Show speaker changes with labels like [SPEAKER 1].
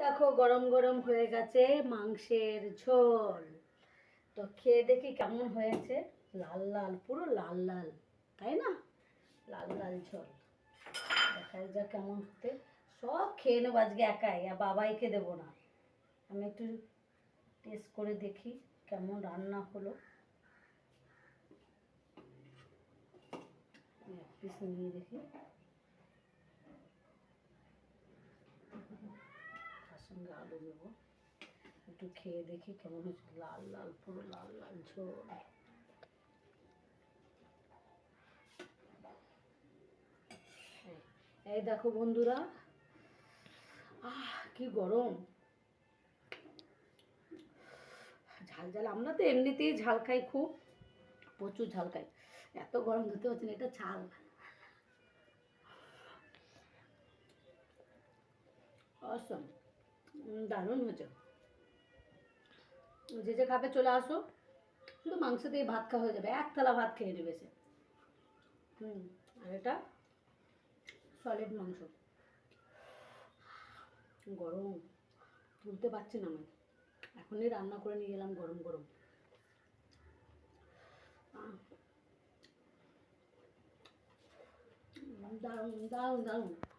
[SPEAKER 1] দেখো গরম গরম হয়ে গেছে মাংসের ঝোল। তো খেয়ে দেখি কেমন হয়েছে। লাল লাল, পুরো লাল লাল, তাই না? লাল লাল ঝোল। দেখাই যা কেমন হতে। সব খেয়ে নেব আজকে একাই, আর বাবাইকে দেবো না। আমি একটু টেস্ট করে দেখি কেমন রান্না হলো। পিস নিয়ে দেখি। দেবো। একটু খেয়ে দেখি কেমন হচ্ছে লাল লাল, পুরো লাল লাল ঝোল। এই- এই দেখো বন্ধুরা। আহ, কি গরম। ঝাল ঝাল, আমরা তো এমনিতেই ঝাল খাই খুব। প্রচুর ঝাল খাই। এত গরম ধরতে হচ্ছে না, এটা ঝাল। অসম দারুণ হয়েছে। যে যে খাবে চলে আসো। শুধু মাংস দিয়ে ভাত খাওয়া হয়ে যাবে। এক থালা ভাত খেয়ে নেবে সে। হুম, আর এটা সলিড মাংস। গরম। তুলতে পারছি না আমি এখনই রান্না করে নিয়ে গেলাম গরম গরম। দারুণ দারুণ দারুণ।